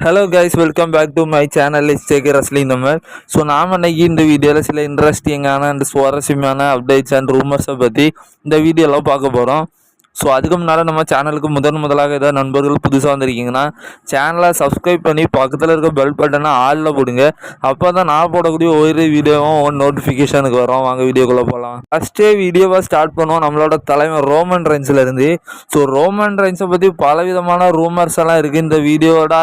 Hello guys welcome back to my channel is Sekar அஸ்லி இந்த மாதிரி so நாம் இன்னைக்கு இந்த வீடியோவில் சில இன்ட்ரெஸ்டிங்கான அண்ட் சுவாரஸ்யமான அப்டேட்ஸ் அண்ட் ரூமர்ஸை பற்றி இந்த வீடியோவில் பார்க்க போகிறோம் ஸோ அதுக்கு முன்னால் நம்ம சேனலுக்கு முதன் முதலாக ஏதாவது நண்பர்கள் புதுசாக வந்திருக்கீங்கன்னா சேனலை சப்ஸ்கிரைப் பண்ணி பக்கத்தில் இருக்க பெல் பட்டனை ஆளில் போடுங்க. அப்போ தான் நான் போடக்கூடிய ஒவ்வொரு வீடியோவும் நோட்டிஃபிகேஷனுக்கு வரும். வாங்க வீடியோக்குள்ளே போகலாம் ஃபஸ்ட்டே வீடியோவாக ஸ்டார்ட் பண்ணுவோம். நம்மளோட தலைமை ரோமன் ரைன்ஸில் இருந்து. ஸோ ரோமன் ரைன்ஸை பற்றி பலவிதமான ரூமர்ஸ் எல்லாம் இருக்குது இந்த வீடியோட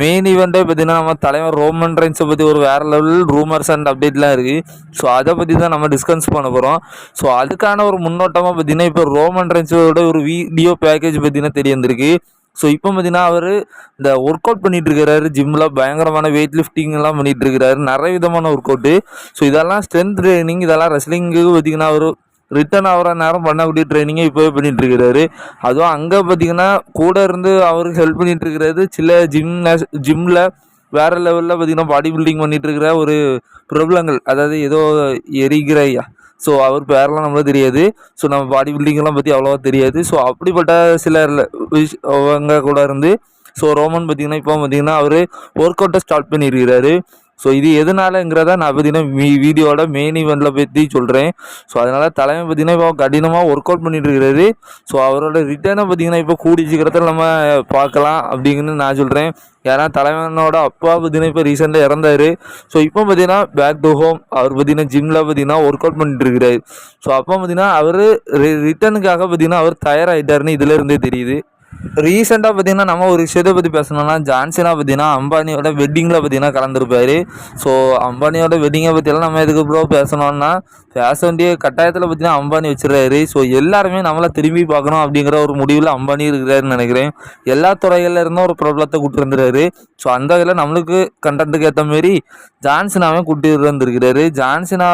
மெயின் ஈவெண்ட்டே பார்த்தீங்கன்னா நம்ம தலைவர் ரோமன் ரைன்ஸை பற்றி ஒரு வேறு லெவல் ரூமர்ஸ் அண்ட் அப்டேட்லாம் இருக்குது ஸோ அதை பற்றி தான் நம்ம டிஸ்கஸ் பண்ண போகிறோம் ஸோ அதுக்கான ஒரு முன்னோட்டமாக பார்த்தீங்கன்னா இப்போ ரோமன் ரைன்ஸோட ஒரு வீடியோ பேக்கேஜ் பார்த்தீங்கன்னா தெரிய வந்திருக்கு. ஸோ இப்போ பார்த்தீங்கன்னா அவர் இந்த ஒர்க் அவுட் பண்ணிட்டு இருக்கிறாரு. ஜிம்மில் பயங்கரமான வெயிட் லிஃப்டிங்லாம் பண்ணிட்டு இருக்கிறாரு. நிறைய விதமான ஒர்க் அவுட்டு ஸோ இதெல்லாம் ஸ்ட்ரென்த் ட்ரைனிங் இதெல்லாம் ரெஸ்லிங்கு பார்த்தீங்கன்னா அவர் ரிட்டர்ன் ஆகிற நேரம் பண்ணக்கூடிய ட்ரைனிங்கை இப்போவே பண்ணிட்டு இருக்கிறாரு. அதுவும் அங்கே பார்த்தீங்கன்னா கூட இருந்து அவருக்கு ஹெல்ப் பண்ணிட்டு இருக்கிறது சில ஜிம் ஜிம்மில் வேறு லெவலில் பார்த்தீங்கன்னா பாடி பில்டிங் பண்ணிட்டு இருக்கிற ஒரு பிரபலங்கள். அதாவது ஏதோ எரிகிறையா ஸோ அவர் பேரெலாம் நம்மளுக்கு தெரியாது. ஸோ நம்ம பாடி பில்டிங்கெல்லாம் பற்றி அவ்வளோவா தெரியாது. ஸோ அப்படிப்பட்ட சிலர் விஷ் அவங்க கூட இருந்து ஸோ ரோமன் பார்த்தீங்கன்னா இப்போ பார்த்தீங்கன்னா அவர் ஒர்க் அவுட்டை ஸ்டார்ட் பண்ணியிருக்கிறாரு. ஸோ இது எதனாலங்கிறத நான் பார்த்தீங்கன்னா மீ வீடியோட மெயின் ஈவெண்ட்டில் பற்றி சொல்கிறேன் ஸோ அதனால் தலைமை பார்த்தீங்கன்னா இப்போ கடினமாக ஒர்க் அவுட் பண்ணிட்டு இருக்கிறாரு. ஸோ அவரோட ரிட்டர்னை பார்த்தீங்கன்னா இப்போ கூடி சீக்கிரத்தில் நம்ம பார்க்கலாம் அப்படிங்கன்னு நான் சொல்கிறேன் ஏன்னா தலைவனோட அப்பா பார்த்தீங்கன்னா இப்போ ரீசெண்டாக இறந்தார். ஸோ இப்போ பார்த்தீங்கன்னா பேக் டு ஹோம் அவர் பார்த்தீங்கன்னா ஜிம்மில் பார்த்தீங்கன்னா ஒர்க் அவுட் பண்ணிட்டு இருக்கிறாரு. ஸோ அப்போ பார்த்தீங்கன்னா அவர் ரிட்டர்னுக்காக பார்த்தீங்கன்னா அவர் தயாராகிட்டாருன்னு இதுலேருந்தே தெரியுது. ரீசெண்டாக பார்த்தீங்கன்னா நம்ம ஒரு விஷயத்தை பற்றி பேசணும்னா ஜான்சனா பார்த்தீங்கன்னா அம்பானியோட வெட்டிங்கில் பார்த்தீங்கன்னா கலந்துருப்பார். ஸோ அம்பானியோட வெட்டிங்கை பற்றியெல்லாம் நம்ம எதுக்கு ப்ரோ பேசணும்னா பேச வேண்டிய கட்டாயத்தில் பார்த்தீங்கன்னா அம்பானி வச்சிடறாரு ஸோ எல்லாருமே நம்மளை திரும்பி பார்க்கணும் அப்படிங்கிற ஒரு முடிவில் அம்பானி இருக்கிறாருன்னு நினைக்கிறேன். எல்லா துறைகளில் இருந்தும் ஒரு பிரபலத்தை கூட்டு ஸோ அந்த வகையில் நம்மளுக்கு கண்டென்ட்டுக்கு ஏற்ற மாரி ஜான்சனாவே கூட்டி வந்திருக்கிறாரு. ஜான்சனா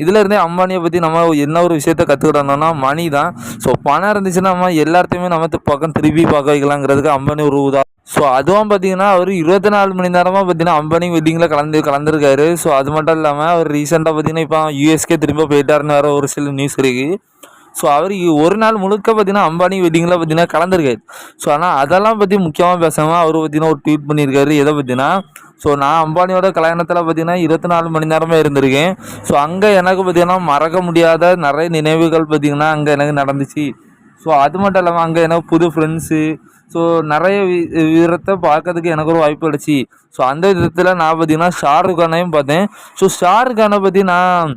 இதில் இருந்தே அம்பானியை பற்றி நம்ம என்ன ஒரு விஷயத்த கற்றுக்கிட்டோம்னா மணி தான். ஸோ பணம் இருந்துச்சுன்னா நம்ம எல்லாத்தையுமே நம்ம பக்கம் திருப்பி பார்க்க வைக்கலாங்கிறதுக்கு அம்பானி ஒரு உதா ஸோ அதுவும் பார்த்தீங்கன்னா அவர் இருபத்தி நாலு மணி நேரமாக பார்த்தீங்கன்னா அம்பானி வெட்டிங்கில் கலந்து கலந்துருக்காரு. ஸோ அது மட்டும் இல்லாமல் அவர் ரீசெண்டாக பார்த்தீங்கன்னா இப்போ யூஎஸ்கே திரும்ப போயிட்டாருன்னு வேறு ஒரு சில நியூஸ் இருக்குது ஸோ அவர் ஒரு நாள் முழுக்க பார்த்தீங்கன்னா அம்பானி வெட்டிங்கில் பார்த்தீங்கன்னா கலந்துருக்காரு. ஸோ ஆனால் அதெல்லாம் பற்றி முக்கியமாக பேசாமல் அவர் பார்த்தீங்கன்னா ஒரு ட்வீட் பண்ணியிருக்காரு எதை பற்றினா ஸோ நான் அம்பானியோட கல்யாணத்தில் பார்த்தீங்கன்னா இருபத்தி நாலு மணி நேரமே இருந்திருக்கேன். ஸோ அங்கே எனக்கு பார்த்தீங்கன்னா மறக்க முடியாத நிறைய நினைவுகள் பார்த்தீங்கன்னா அங்கே எனக்கு நடந்துச்சு. ஸோ அது மட்டும் இல்லாமல் அங்கே எனக்கு புது ஃப்ரெண்ட்ஸு ஸோ நிறைய விதத்தை பார்க்கறதுக்கு எனக்கு ஒரு வாய்ப்பு கிடச்சி. ஸோ அந்த விதத்தில் நான் பார்த்தீங்கன்னா ஷாருக் கானையும் பார்த்தேன். ஸோ ஷாருக் கானை பற்றி நான்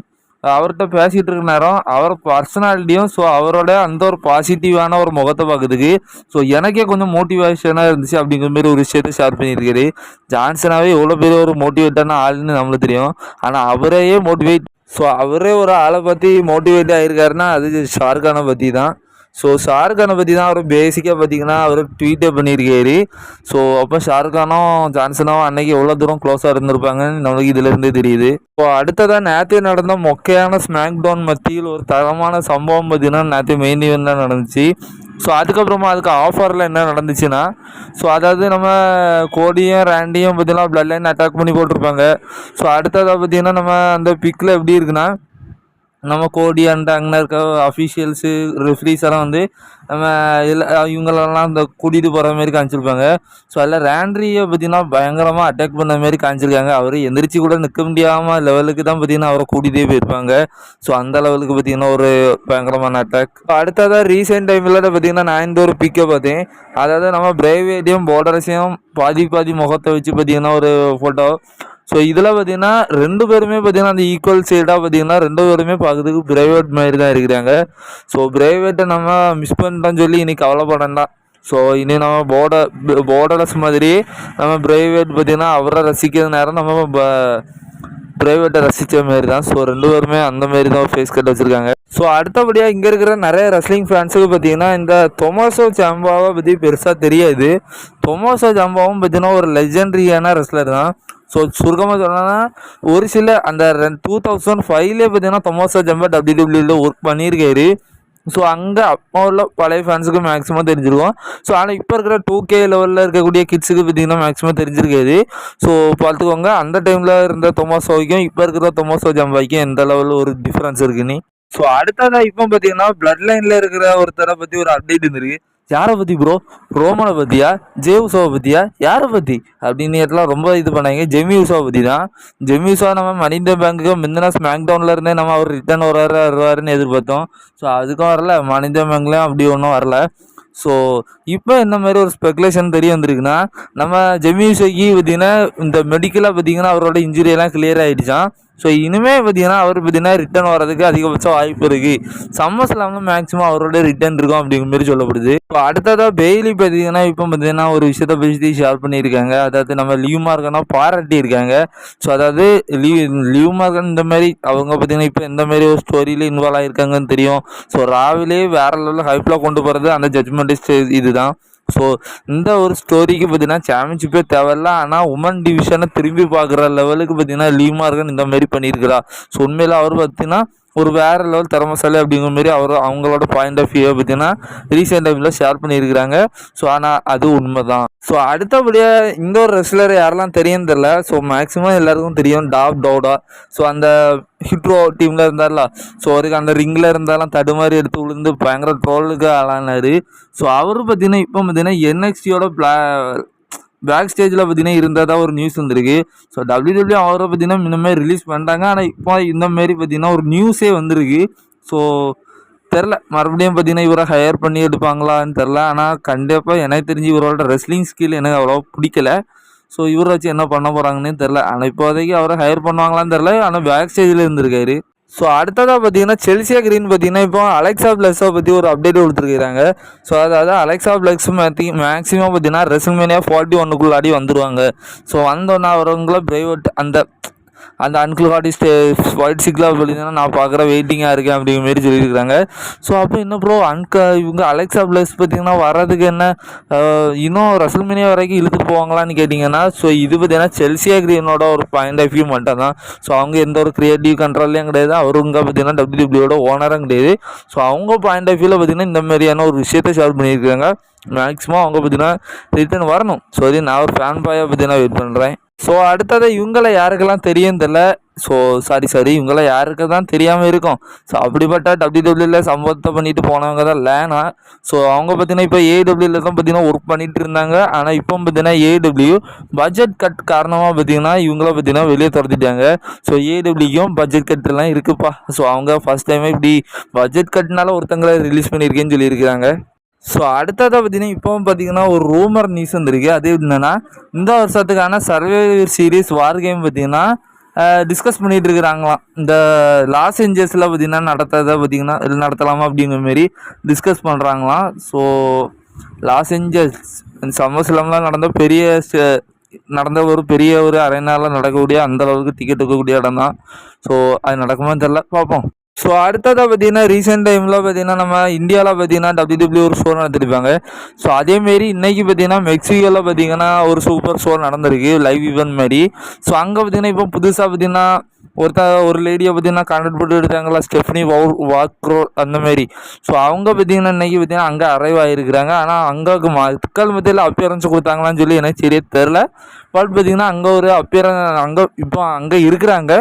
அவர்கிட்ட பேசிகிட்டு இருக்க நேரம் அவர் பர்சனாலிட்டியும் ஸோ அவரோட அந்த ஒரு பாசிட்டிவான ஒரு முகத்தை பார்க்குறதுக்கு ஸோ எனக்கே கொஞ்சம் மோட்டிவேஷனாக இருந்துச்சு அப்படிங்கிற மாதிரி ஒரு விஷயத்தை ஷேர் பண்ணியிருக்காரு. ஜான்சனாவே எவ்வளோ பெரிய ஒரு மோட்டிவேட்டான ஆளுன்னு நம்மளுக்கு தெரியும். ஆனால் அவரையே மோட்டிவேட் ஸோ அவரே ஒரு ஆளை பற்றி மோட்டிவேட் ஆகியிருக்காருன்னா அது ஷாருக்கானை பற்றி தான் ஸோ ஷாருக்கானை பற்றி தான் அவர் பேசிக்காக பார்த்தீங்கன்னா அவர் ட்வீட்டே பண்ணியிருக்காரு ஸோ அப்போ ஷாருக்கானும் ஜான்சனும் அன்னைக்கு எவ்வளோ தூரம் க்ளோஸாக இருந்திருப்பாங்கன்னு நம்மளுக்கு இதுலேருந்தே தெரியுது. இப்போ அடுத்ததாக நேற்று நடந்த மொக்கையான ஸ்மாக் டவுன் மத்தியில் ஒரு தரமான சம்பவம் பார்த்தீங்கன்னா நேற்று மெயின் ஈவெண்ட் தான் நடந்துச்சு. ஸோ அதுக்கப்புறமா அதுக்கு ஆஃபரில் என்ன நடந்துச்சுன்னா ஸோ அதாவது நம்ம கோடியும் ரேண்டியும் பார்த்தீங்கன்னா பிளட் லைன் அட்டாக் பண்ணி போட்டிருப்பாங்க. ஸோ அடுத்ததாக பார்த்தீங்கன்னா நம்ம அந்த பிக்கில் எப்படி இருக்குன்னா நம்ம கோடி அண்ட் அங்கே இருக்க அஃபீஷியல்ஸு ரெஃப்ரீஸ் எல்லாம் வந்து நம்ம இதில் இவங்களெல்லாம் இந்த கூட்டிகிட்டு போகிற மாதிரி காமிச்சிருப்பாங்க. ஸோ அதில் ரேண்ட்ரியை பார்த்தீங்கன்னா பயங்கரமாக அட்டாக் பண்ண மாதிரி காமிச்சிருக்காங்க. அவர் எந்திரிச்சு கூட நிற்க முடியாமல் லெவலுக்கு தான் பார்த்தீங்கன்னா அவரை கூட்டிகிட்டே போயிருப்பாங்க. ஸோ அந்த லெவலுக்கு பார்த்தீங்கன்னா ஒரு பயங்கரமான அட்டாக் அடுத்ததாக ரீசெண்ட் டைமில் பார்த்தீங்கன்னா நான் இந்த ஒரு பிக்கை பார்த்தேன். அதாவது நம்ம பிரைவேட்டையும் போர்டரஸையும் பாதி பாதி முகத்தை வச்சு பார்த்தீங்கன்னா ஒரு ஃபோட்டோ ஸோ இதில் பார்த்தீங்கன்னா ரெண்டு பேருமே பார்த்தீங்கன்னா அந்த ஈக்குவல் சைடாக பார்த்தீங்கன்னா ரெண்டு பேருமே பார்க்கறதுக்கு பிரைவேட் மாதிரி தான் இருக்கிறாங்க. ஸோ பிரைவேட்டை நம்ம மிஸ் பண்ணிட்டோம்னு சொல்லி இன்றைக்கி கவலைப்பட ஸோ இனி நம்ம போர்டர் போர்டர்லெஸ் மாதிரி நம்ம பிரைவேட் பார்த்தீங்கன்னா அவரை ரசிக்கிற நேரம் நம்ம பிரைவேட்டை ரசித்த மாரி தான். ஸோ ரெண்டு பேருமே அந்த மாரி தான் ஃபேஸ் கட் வச்சுருக்காங்க. ஸோ அடுத்தபடியாக இங்கே இருக்கிற நிறைய ரெஸ்லிங் ஃபேன்ஸுக்கு பார்த்தீங்கன்னா இந்த தொமாசோ ஜாம்பாவை பற்றி பெருசாக தெரியாது. தொமாசோ ஜாம்பாவும் பார்த்தீங்கன்னா ஒரு லெஜெண்டரியான ரெஸ்லர் தான். ஸோ சுருக்கமாக சொல்லணும்னா ஒரு சில அந்த டூ தௌசண்ட் ஃபைவ்லேயே பார்த்தீங்கன்னா தமோசா ஜம்பா டபிள்யூடபிள்யூவில் ஒர்க் பண்ணியிருக்காரு. ஸோ அங்கே அப்போ உள்ள பழைய ஃபேன்ஸுக்கு மேக்ஸிமம் தெரிஞ்சிருக்கும். ஸோ ஆனால் இப்போ இருக்கிற டூ கே லெவலில் இருக்கக்கூடிய கிட்ஸுக்கு பார்த்தீங்கன்னா மேக்ஸிமம் தெரிஞ்சிருக்காது. ஸோ பார்த்துக்கோங்க அந்த டைமில் இருந்த தொமாசோவைக்கும் இப்போ இருக்கிற தொமாசோ ஜம்பாய்க்கும் எந்த லெவலில் ஒரு டிஃப்ரென்ஸ் இருக்குன்னு. ஸோ அடுத்ததாக இப்போ பார்த்தீங்கன்னா பிளட் லைனில் இருக்கிற ஒருத்தரை பற்றி ஒரு அப்டேட் இருந்திருக்கு யாரை பற்றி ப்ரோ ரோமனை பற்றியா ஜேவுசோவை பற்றியா யாரை பற்றி அப்படின்னு எல்லாம் ரொம்ப இது பண்ணாங்க. ஜெமி பற்றி தான். ஜெமியூசோ நம்ம மனித பேங்குக்கு முந்தின ஸ்மாக் டவுனில் இருந்தே நம்ம அவர் ரிட்டர்ன் வருவார் வருவாருன்னு எதிர்பார்த்தோம். ஸோ அதுக்கும் வரல. மனித பேங்க்லேயும் அப்படி ஒன்றும் வரல. ஸோ இப்போ என்ன மாதிரி ஒரு ஸ்பெகுலேஷன் தெரிய வந்திருக்குன்னா நம்ம ஜெமியூசோக்கு பார்த்தீங்கன்னா இந்த மெடிக்கலாக பார்த்தீங்கன்னா அவரோட இன்ஜுரியெல்லாம் கிளியர் ஆகிடுச்சான் ஸோ இனிமேல் பார்த்தீங்கன்னா அவர் பார்த்தீங்கன்னா ரிட்டர்ன் வர்றதுக்கு அதிகபட்ச வாய்ப்பு இருக்குது சம்மர் ஸ்லாமில் மேக்ஸிமம் அவரோட ரிட்டர்ன் இருக்கும் அப்படிங்கிற மாதிரி சொல்லப்படுது. இப்போ அடுத்ததாக பெய்லி பார்த்தீங்கன்னா இப்போ பார்த்தீங்கன்னா ஒரு விஷயத்த பேசி ஷேர் பண்ணியிருக்காங்க. அதாவது நம்ம லீவ் மார்க்கனா பாராட்டியிருக்காங்க. ஸோ அதாவது லீவ் லீவ் மார்க்கன் இந்த மாதிரி அவங்க பார்த்தீங்கன்னா இப்போ எந்த மாதிரி ஒரு ஸ்டோரியில் இன்வால்வ் ஆகிருக்காங்கன்னு தெரியும். ஸோ ராவிலே வேற லெவலில் ஹைப்பில் கொண்டு போகிறது அந்த ஜட்மெண்ட் இதுதான். ஸோ இந்த ஒரு ஸ்டோரிக்கு பார்த்தீங்கன்னா சாம்பியன்ஷிப்பே தேவையில்ல. ஆனால் உமன் டிவிஷனை திரும்பி பார்க்குற லெவலுக்கு பார்த்தீங்கன்னா லீமார்கன் இந்த மாதிரி பண்ணியிருக்கிறா. ஸோ உண்மையில் அவர் பார்த்தீங்கன்னா ஒரு வேற லெவல் திறமசாலி அப்படிங்கிற மாதிரி அவர் அவங்களோட பாயிண்ட் ஆஃப் வியூவை பார்த்தீங்கன்னா ரீசெண்ட் டைமில் ஷேர் பண்ணியிருக்கிறாங்க. ஸோ ஆனால் அது உண்மை தான் ஸோ அடுத்தபடியாக இந்த ஒரு ரெஸ்லர் யாரெல்லாம் தெரியும் தெரில ஸோ மேக்ஸிமம் எல்லாருக்கும் தெரியும் டாப் டவுடா. ஸோ அந்த ஹிட்ரோ டீமில் இருந்தார்ல. ஸோ அவருக்கு அந்த ரிங்கில் இருந்தாலும் தடுமாறி எடுத்து விழுந்து பயங்கர ட்ரோலுக்கு ஆளானார். ஸோ அவர் பார்த்தீங்கன்னா இப்போ பார்த்தீங்கன்னா என்எக்ஸியோட பிளா பேக் ஸ்டேஜில் பார்த்தீங்கன்னா இருந்ததா ஒரு நியூஸ் வந்திருக்கு. ஸோ டபிள்யூடபிள்யூ அவரை பார்த்தீங்கன்னா முன்னமே ரிலீஸ் பண்ணிட்டாங்க ஆனால் இப்போ இந்த மாரி பார்த்தீங்கன்னா ஒரு நியூஸே வந்திருக்கு. ஸோ தெரில மறுபடியும் பார்த்தீங்கன்னா இவரை ஹையர் பண்ணி எடுப்பாங்களான்னு தெரில ஆனால் கண்டிப்பாக எனக்கு தெரிஞ்சு இவரோட ரெஸ்லிங் ஸ்கில் எனக்கு அவ்வளோ பிடிக்கல. ஸோ இவரை வச்சு என்ன பண்ண போகிறாங்கன்னு தெரில ஆனால் இப்போதைக்கு அவரை ஹையர் பண்ணுவாங்களான்னு தெரில ஆனால் பேக் ஸ்டேஜில் இருந்திருக்காரு. ஸோ அடுத்ததாக பார்த்தீங்கன்னா செல்சியா கிரீன் பார்த்தீங்கன்னா இப்போ அலெக்ஸா பிளக்ஸை பற்றி ஒரு அப்டேட் கொடுத்துருக்காங்க ஸோ அதாவது அலெக்ஸா பிளக்ஸ் மேத்தி மேக்ஸிமம் பார்த்தீங்கன்னா ரெசல்மேனியா ஃபார்ட்டி ஒன்றுக்குள்ளாடி வந்துடுவாங்க ஸோ வந்தோன்னா அவங்கள பிரைவேட் அந்த அந்த அன்கிள் ஹார்டி ஸ்டே ஒயிட் சிக்லாக பார்த்தீங்கன்னா நான் பார்க்குற வெயிட்டிங்காக இருக்கேன் அப்படிங்கிற மாரி சொல்லியிருக்காங்க ஸோ அப்போ என்ன ப்ரோ அன்க இவங்க அலெக்சா பிளஸ் பார்த்தீங்கன்னா வர்றதுக்கு என்ன இன்னும் ரசல்மினியா வரைக்கும் இழுத்துட்டு போவாங்களான்னு கேட்டிங்கன்னா ஸோ இது பார்த்தீங்கன்னா செல்சியா கிரீனோட ஒரு பாயிண்ட் ஆஃப் வியூ மட்டும் தான் ஸோ அவங்க எந்த ஒரு கிரியேட்டிவ் கண்ட்ரோல்லையும் கிடையாது. அவருங்க பார்த்தீங்கன்னா டபிள்யூடபிள்யூட ஓனரும் கிடையாது. ஸோ அவங்க பாயிண்ட் ஆஃப் வியூவில் பார்த்தீங்கன்னா இந்த மாதிரியான ஒரு விஷயத்தை ஷேர் பண்ணியிருக்காங்க மேக்ஸிமம் அவங்க பார்த்தீங்கன்னா ரிட்டர்ன் வரணும். ஸோ அது நான் ஒரு ஃபேன் பாயாக பார்த்தீங்கன்னா வெயிட் பண்ணுறேன் ஸோ அடுத்தது இவங்களை யாருக்கெல்லாம் தெரியும் தெரில ஸோ சாரி சாரி இவங்கள யாருக்கு தான் தெரியாமல் இருக்கும். ஸோ அப்படிப்பட்ட டபிள்யூடபிள்யூவில் சம்பவத்தை பண்ணிட்டு போனவங்க தான் லேனா ஸோ அவங்க பார்த்தீங்கன்னா இப்போ ஏடபிள்யூல தான் பார்த்தீங்கன்னா ஒர்க் பண்ணிட்டு இருந்தாங்க. ஆனால் இப்போ பார்த்தீங்கன்னா ஏடபிள்யூ பட்ஜெட் கட் காரணமாக பார்த்தீங்கன்னா இவங்கள பார்த்தீங்கன்னா வெளியே துரத்திட்டாங்க. ஸோ ஏடபிள்யூக்கும் பட்ஜெட் கட்டெல்லாம் இருக்குப்பா. ஸோ அவங்க ஃபர்ஸ்ட் டைமே இப்படி பட்ஜெட் கட்னால ஒருத்தங்களை ரிலீஸ் பண்ணியிருக்கேன்னு சொல்லியிருக்கிறாங்க. ஸோ அடுத்ததாக பார்த்தீங்கன்னா இப்போவும் பார்த்தீங்கன்னா ஒரு ரூமர் நியூஸ் வந்திருக்கு. அது என்னென்னா இந்த வருஷத்துக்கான சர்வைவர் சீரிஸ் வார் கேம் பார்த்தீங்கன்னா டிஸ்கஸ் பண்ணிகிட்டு இருக்கிறாங்களாம். இந்த லாஸ் ஏஞ்சல்ஸில் பார்த்தீங்கன்னா நடத்ததை பார்த்தீங்கன்னா இது நடத்தலாமா அப்படிங்கிற மாரி டிஸ்கஸ் பண்ணுறாங்களாம் ஸோ லாஸ் ஏஞ்சல்ஸ் சமஸ்லம்லாம் நடந்த பெரிய நடந்த ஒரு பெரிய ஒரு அரைநாளில் நடக்கக்கூடிய அந்தளவுக்கு டிக்கெட் இருக்கக்கூடிய இடம் தான் ஸோ அது நடக்குமான்னு தெரில பார்ப்போம். ஸோ அடுத்ததாக பார்த்தீங்கன்னா ரீசெண்ட் டைமில் பார்த்தீங்கன்னா நம்ம இந்தியாவில் பார்த்தீங்கன்னா டபிள்யூடபிள்யூ ஒரு ஷோ நடத்திருப்பாங்க. ஸோ அதேமாரி இன்றைக்கி பார்த்தீங்கன்னா மெக்சிகோவில் பார்த்தீங்கன்னா ஒரு சூப்பர் ஷோ நடந்திருக்கு லைவ் ஈவெண்ட் மாதிரி ஸோ அங்கே பார்த்தீங்கன்னா இப்போ புதுசாக பார்த்தீங்கன்னா ஒருத்த ஒரு லேடியை பார்த்தீங்கன்னா கான்டாக்ட் போட்டு எடுத்தாங்களா ஸ்டெஃப்னி வவு வாக்ரோ அந்த மாதிரி ஸோ அவங்க பார்த்தீங்கன்னா இன்றைக்கி பார்த்தீங்கன்னா அங்கே அரைவ் ஆகிருக்கிறாங்க ஆனால் அங்கே மக்கள் மத்தியில் அப்பியரன்ஸ் கொடுத்தாங்களான்னு சொல்லி எனக்கு சரியே தெரில. பட் பார்த்தீங்கன்னா அங்கே ஒரு அப்பியரன் அங்கே இப்போ அங்கே இருக்கிறாங்க.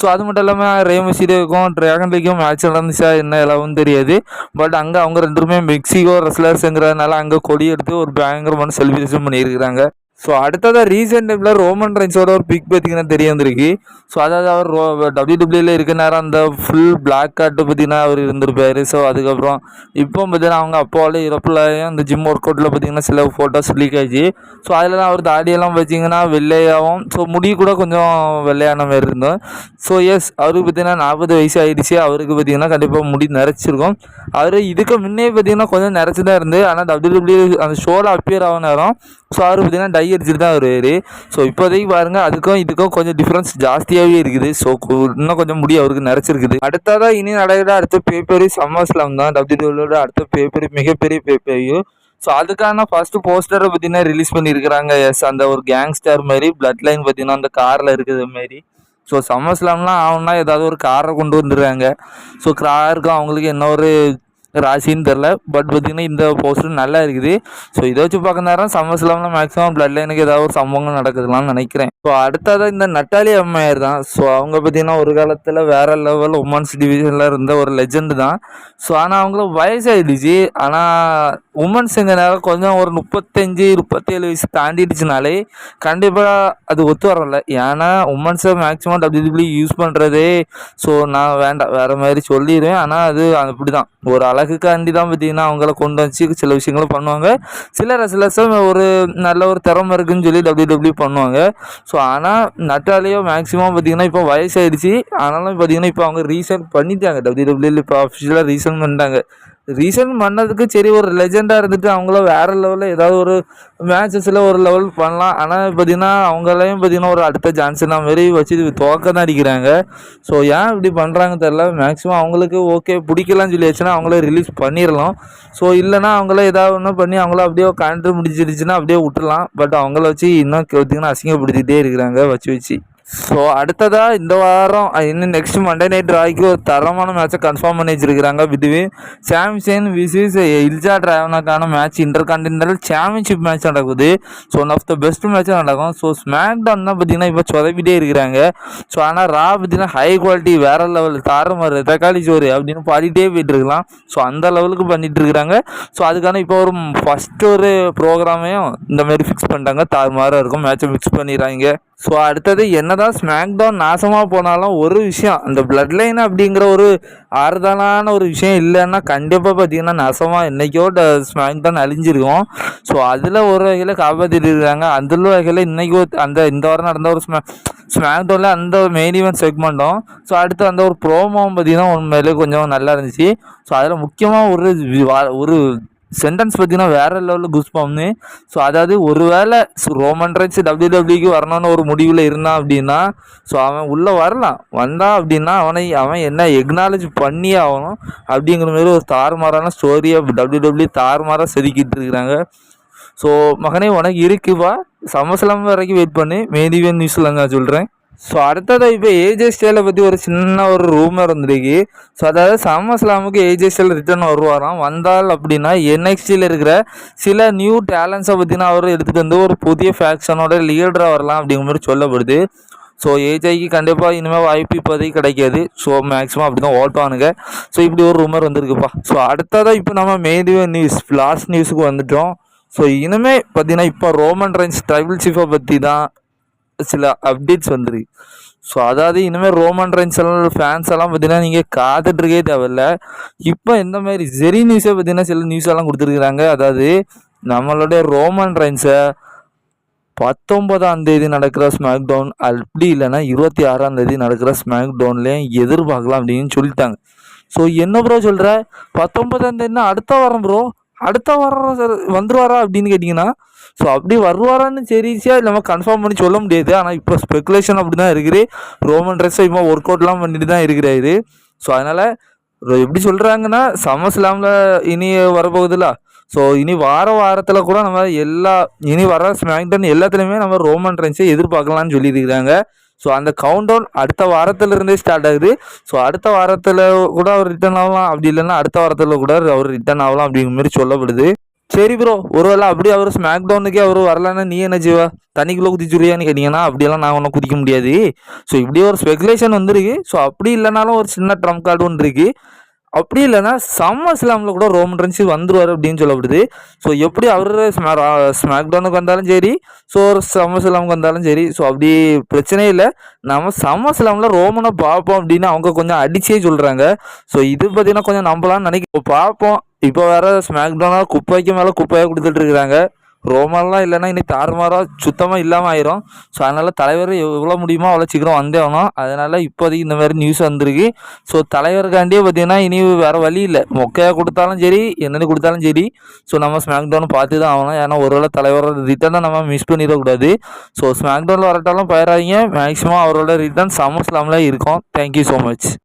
ஸோ அது மட்டும் இல்லாமல் ரேமசிடேக்கும் ட்ராகன் லீக்கும் மேட்ச் நடந்துச்சா என்ன எல்லாவும் தெரியாது. பட் அங்கே அவங்க ரெண்டுமே மெக்சிகோ ரெஸ்லர்ஸுங்கிறதுனால அங்கே கொடி எடுத்து ஒரு பயங்கரமான செலிப்ரேஷன் பண்ணியிருக்கிறாங்க. ஸோ அடுத்ததாக ரீசெண்ட் டைமில் ரோமன் ரைன்ஸோட ஒரு பிக் பார்த்தீங்கன்னா தெரிய வந்திருக்கு. ஸோ அதாவது அவர் ரோ டபிள்யூடபிள்யூவில் இருக்க நேரம் அந்த ஃபுல் பிளாக் கார்ட்டு பார்த்தீங்கன்னா அவர் இருந்திருப்பார். ஸோ அதுக்கப்புறம் இப்போ பார்த்தீங்கன்னா அவங்க அப்பாவோட இறப்புலையும் அந்த ஜிம் ஒர்க் அவுட்டில் பார்த்தீங்கன்னா சில ஃபோட்டோஸ் லீக் ஆச்சு ஸோ அதில் தான் அவர் தாடியெல்லாம் வச்சிங்கன்னா வெள்ளையாகவும் ஸோ முடி கூட கொஞ்சம் வெள்ளையான மாதிரி இருந்தோம் ஸோ எஸ் அவருக்கு பார்த்தீங்கன்னா நாற்பது வயசு ஆயிடுச்சு. அவருக்கு பார்த்தீங்கன்னா கண்டிப்பாக முடி நிறைச்சிருக்கும். அவர் இதுக்கு முன்னே பார்த்தீங்கன்னா கொஞ்சம் நிறைச்சி தான் இருந்து ஆனால் டபிள்யூடபிள்யூ அந்த ஷோவில் அப்பியர் ஆக நேரம் ஸோ அவர் பார்த்திங்கன்னா டை அடிச்சுட்டு தான் வருவார். ஸோ இப்போதைக்கு பாருங்கள் அதுக்கும் இதுக்கும் கொஞ்சம் டிஃப்ரென்ஸ் ஜாஸ்தியாகவே இருக்குது. ஸோ இன்னும் கொஞ்சம் முடி அவருக்கு நிறச்சிருக்குது. அடுத்ததாக இனி நடக்கிற அடுத்த பேப்பரி சம்மர்ஸ்லாம் தான். டபிள்யூடபிள்யூட அடுத்த பேப்பரி மிகப்பெரிய பேப்பரியும் ஸோ அதுக்கான ஃபஸ்ட்டு போஸ்டரை பார்த்தீங்கன்னா ரிலீஸ் பண்ணியிருக்கிறாங்க. எஸ் அந்த ஒரு கேங்ஸ்டர் மாதிரி பிளட் லைன் பார்த்தீங்கன்னா அந்த காரில் இருக்கிற மாதிரி. ஸோ சம்மர்ஸ்லாம்லாம் ஆகும்னா ஏதாவது ஒரு காரை கொண்டு வந்துடுறாங்க. ஸோ காருக்கும் அவங்களுக்கு என்ன ஒரு ராசின்னு தெரில பட் பார்த்தீங்கன்னா இந்த போஸ்டர் நல்லா இருக்குது. ஸோ இதை வச்சு பார்க்க நேரம் சம்மர்ஸ்லாம்லாம் மேக்ஸிமம் பிளட் லைனுக்கு ஏதாவது ஒரு சம்பவங்கள் நடக்குதுலாம்னு நினைக்கிறேன். ஸோ அடுத்ததாக இந்த நட்டாலி அம்மையார் தான். ஸோ அவங்க பார்த்தீங்கன்னா ஒரு காலத்தில் வேறு லெவல் உமன்ஸ் டிவிஷனில் இருந்த ஒரு லெஜெண்டு தான். ஸோ ஆனால் அவங்களுக்கு வயசாகிடுச்சு ஆனால் உமன்ஸ் இந்த நேரம் கொஞ்சம் ஒரு முப்பத்தஞ்சு முப்பத்தேழு வயசு தாண்டிடுச்சுனாலே கண்டிப்பாக அது ஒத்து வரல ஏன்னா உமன்ஸை மேக்ஸிமம் டபிள்யூபிள்யூ யூஸ் பண்ணுறதே ஸோ நான் வேண்டாம் வேறு மாதிரி சொல்லிடுவேன். ஆனால் அது அப்படி தான் ஒரு அழகுக்காண்டி தான் பார்த்தீங்கன்னா அவங்கள கொண்டு வச்சு சில விஷயங்களும் பண்ணுவாங்க. சில ரெஸ்லர்ஸும் ஒரு நல்ல ஒரு திறமை இருக்குன்னு சொல்லி டபிள்யூ பண்ணுவாங்க. ஸோ ஆனால் நட்டாலேயோ மேக்ஸிமம் பார்த்தீங்கன்னா இப்போ வயசாயிடுச்சு. ஆனாலும் பார்த்தீங்கன்னா இப்போ அவங்க ரீசன் பண்ணிட்டாங்க. டபிள்யூ டபிள்யூ இப்போ அஃபிஷியலாக ரீசன் பண்ணிட்டாங்க. ரீசன் பண்ணதுக்கு சரி ஒரு லெஜெண்டாக இருந்துட்டு அவங்கள வேறு லெவலில் ஏதாவது ஒரு மேட்சஸில் ஒரு லெவல் பண்ணலாம். ஆனால் பார்த்தீங்கன்னா அவங்களையும் பார்த்தீங்கன்னா ஒரு அடுத்த ஜான்சனா மாரி வச்சு துவக்க தான் அடிக்கிறாங்க. ஸோ ஏன் இப்படி பண்ணுறாங்க தெரில மேக்ஸிமம் அவங்களுக்கு ஓகே பிடிக்கலாம்னு சொல்லியாச்சுன்னா அவங்களே ரிலீஸ் பண்ணிடலாம் ஸோ இல்லைனா அவங்கள ஏதாவது ஒன்று பண்ணி அவங்கள அப்படியே கண்ட்ரு முடிச்சிருச்சுன்னா அப்படியே விட்டுலாம் பட் அவங்கள வச்சு இன்னும் பார்த்திங்கன்னா அசிங்கப்படுத்திகிட்டே இருக்கிறாங்க வச்சு வச்சு. ஸோ அடுத்ததாக இந்த வாரம் இன்னும் நெக்ஸ்ட் மண்டே நைட் ராய்க்கு ஒரு தரமான மேட்சை கன்ஃபார்ம் பண்ணி வச்சிருக்கிறாங்க பிட்வீன் சாம்சன் விசிஸ் இல்ஜா டிராவனுக்கான match Intercontinental championship match நடக்குது. So one of the best match நடக்கும். ஸோ ஸ்மாக் டவுன் தான் பார்த்தீங்கன்னா இப்போ சொதப்பிட்டே இருக்கிறாங்க. ஸோ ஆனால் ரா பார்த்தீங்கன்னா ஹை குவாலிட்டி வேறு லெவல் மாதிரி தக்காளி சோறு அப்படின்னு பாடிட்டே போயிட்டு இருக்கலாம் ஸோ அந்த லெவலுக்கு பண்ணிட்டு இருக்கிறாங்க. ஸோ அதுக்கான இப்போ ஒரு ஃபஸ்ட் ஒரு ப்ரோக்ராமையும் இந்த மாதிரி ஃபிக்ஸ் பண்ணிட்டாங்க. தாறுமாறாக இருக்கும். மேட்சை ஃபிக்ஸ் பண்ணிடுறாங்க. ஸோ அடுத்தது என்னதான் ஸ்மாக் டவுன் நாசமாக போனாலும் ஒரு விஷயம் அந்த பிளட் லைன் அப்படிங்கிற ஒரு ஆறுதலான ஒரு விஷயம் இல்லைன்னா கண்டிப்பாக பார்த்தீங்கன்னா நாசமாக என்றைக்கோ ஸ்மாக் டவுன் அழிஞ்சிருக்கும். ஸோ அதில் ஒரு வகையில் காப்பாற்றிட்டு இருக்காங்க அதில் வகையில் இன்றைக்கி அந்த இந்த வாரம் நடந்த ஒரு ஸ்மே ஸ்மாக் டவுனில் அந்த மெயின் ஈவெண்ட் செக்மெண்ட்டும் ஸோ அடுத்து அந்த ஒரு ப்ரோமோவும் பார்த்தீங்கன்னா உண்மையிலே கொஞ்சம் நல்லா இருந்துச்சு. ஸோ அதில் முக்கியமாக ஒரு ஒரு சென்டென்ஸ் பார்த்தீங்கன்னா வேற லெவலில் குஸ்பாம்னு ஸோ அதாவது ஒரு வேளை ரோமன் ரைன்ஸ் டபிள்யூ டபிள்யூக்கு வரணும்னு ஒரு முடிவில் இருந்தான் அப்படின்னா ஸோ அவன் உள்ளே வரலாம். வந்தான் அப்படின்னா அவனை அவன் என்ன எக்னாலஜ் பண்ணியே ஆகணும் அப்படிங்கிற மாதிரி ஒரு தாறுமாறான ஸ்டோரியை டபிள்யூ டபிள்யூ தாறுமாறாக செதுக்கிட்டு இருக்கிறாங்க. ஸோ மகனே உனக்கு இருக்குப்பா சமசலம் வரைக்கும் வெயிட் பண்ணி. மேதிவன் நியூஸில் நான் சொல்கிறேன் ஸோ அடுத்ததாக இப்போ ஏஜே ஸ்டைலை பற்றி ஒரு சின்ன ஒரு ரூமர் வந்துருக்கு. ஸோ அதாவது சம்மஸ்லாமுக்கு ஏஜே ஸ்டைல் ரிட்டர்ன் வருவாராம். வந்தால் அப்படின்னா என்எக்ஸ்டியில் இருக்கிற சில நியூ டேலண்ட்ஸை பற்றினா அவர் எடுத்துகிட்டு வந்து ஒரு புதிய ஃபேக்ஷனோட லீடராக வரலாம் அப்படிங்கிற மாதிரி சொல்லப்படுது. ஸோ ஏஜேக்கு கண்டிப்பாக இனிமேல் வாய்ப்பு இப்போதைக்கு கிடைக்காது. ஸோ மேக்ஸிமம் அப்படி தான் ஓட்டானுங்க ஸோ இப்படி ஒரு ரூமர் வந்துருக்குப்பா. ஸோ அடுத்ததாக இப்போ நம்ம மேதிவ நியூஸ் லாஸ்ட் நியூஸுக்கு வந்துட்டோம். ஸோ இனிமேல் பார்த்தீங்கன்னா இப்போ ரோமன் ரைன்ஸ் ட்ரைபிள் சீஃபை பற்றி தான் சில அப்டேட்ஸ் வந்துருக்கு ஸோ அதாவது இனிமேல் ரோமன் ரைன்ஸ் எல்லாம் ஃபேன்ஸ் எல்லாம் பார்த்தீங்கன்னா நீங்கள் காத்துட்ருக்கே தேவையில்ல. இப்போ இந்த மாதிரி ஜெரி நியூஸை பார்த்தீங்கன்னா சில நியூஸ் எல்லாம் கொடுத்துருக்குறாங்க. அதாவது நம்மளுடைய ரோமன் ரைன்ஸை பத்தொன்பதாம் தேதி நடக்கிற ஸ்மாக் டவுன் அப்படி இல்லைன்னா இருபத்தி ஆறாம் தேதி நடக்கிற ஸ்மாக் டவுன்லேயும் எதிர்பார்க்கலாம் அப்படின்னு சொல்லிட்டாங்க. ஸோ என்ன ப்ரோ சொல்கிற பத்தொன்பதாம் தேதினா அடுத்த வாரம் ப்ரோ அடுத்த வாரம் வந்துருவாரா அப்படின்னு கேட்டிங்கன்னா ஸோ அப்படி வருவாரான்னு சரிச்சியாக நம்ம கன்ஃபார்ம் பண்ணி சொல்ல முடியாது. ஆனால் இப்போ ஸ்பெகுலேஷன் அப்படி தான் இருக்குது ரோமன் ட்ரெஸ்ஸை இப்போ ஒர்க் அவுட்லாம் பண்ணிட்டு தான் இருக்கிறாரு. ஸோ அதனால் எப்படி சொல்கிறாங்கன்னா சமஸ்லாமில் இனி வரப்போகுதுல்ல. ஸோ இனி வார வாரத்தில் கூட நம்ம எல்லா இனி வர ஸ்மாக்டன் எல்லாத்துலேயுமே நம்ம ரோமன் ட்ரென்ஸை எதிர்பார்க்கலாம்னு சொல்லியிருக்கிறாங்க ஸோ அந்த கவுண்ட் டவுன் அடுத்த வாரத்திலிருந்தே ஸ்டார்ட் ஆகுது. ஸோ அடுத்த வாரத்தில் கூட அவர் ரிட்டர்ன் ஆகலாம். அப்படி இல்லைன்னா அடுத்த வாரத்தில் கூட அவர் ரிட்டர்ன் ஆகலாம் அப்படிங்கிற மாதிரி சொல்லப்படுது. சரி ப்ரோ ஒருவேளை அப்படி அவர் ஸ்மாக் டவுனுக்கே அவர் வரலன்னா நீ என்ன செய்வா? தண்ணிக்குள்ளே குதிச்சுருவியான்னு கேட்டிங்கன்னா அப்படியெல்லாம் நான் ஒன்றும் குதிக்க முடியாது. ஸோ இப்படி ஒரு ஸ்பெகுலேஷன் வந்துருக்கு. ஸோ அப்படி இல்லைனாலும் ஒரு சின்ன ட்ரம் கார்டு ஒன்று இருக்குது அப்படி இல்லைன்னா சம்ம ஸ்லாமில் கூட ரோமன் ரன்ஸ் வந்துருவார் அப்படின்னு சொல்லப்படுது. ஸோ எப்படி அவர் ஸ்மாக் டவுனுக்கு வந்தாலும் சரி ஸோ ஒரு சம்ம இஸ்லாமுக்கு வந்தாலும் சரி ஸோ அப்படி பிரச்சனையே இல்லை. நம்ம சம்ம ஸ்லாமில் ரோமனை பார்ப்போம் அப்படின்னு அவங்க கொஞ்சம் அடிச்சே சொல்கிறாங்க ஸோ இது பார்த்தீங்கன்னா கொஞ்சம் நம்பலாம்னு நினைக்க பார்ப்போம். இப்போ வேறு ஸ்மாக் டவுனாக குப்பைக்கு மேலே குப்பையாக கொடுத்துட்டு இருக்கிறாங்க. ரோமெல்லாம் இல்லைன்னா இன்னைக்கு தாறுமாறாக சுத்தமாக இல்லாமல் ஆயிரும். ஸோ அதனால் தலைவர் எவ்வளோ முடியுமோ அவ்வளோ சீக்கிரம் வந்தே ஆகணும். அதனால் இப்போதைக்கு இந்த மாதிரி நியூஸ் வந்திருக்கு. ஸோ தலைவருக்காண்டியே பார்த்தீங்கன்னா இனி வேறு வழி இல்லை. மொக்கையாக கொடுத்தாலும் சரி என்னென்னு கொடுத்தாலும் சரி. ஸோ நம்ம ஸ்மாக் டவுன் பார்த்து தான் ஆகணும். ஏன்னா ஒரு வேளை தலைவரோட ரிட்டர்னை நம்ம மிஸ் பண்ணிடக்கூடாது. ஸோ ஸ்மாக் டவுனில் வரட்டாலும் பயிராதிங்க மேக்ஸிமம் அவரோட ரிட்டர்ன் சம்மர் ஸ்லாமில் இருக்கும் தேங்க்யூ ஸோ மச்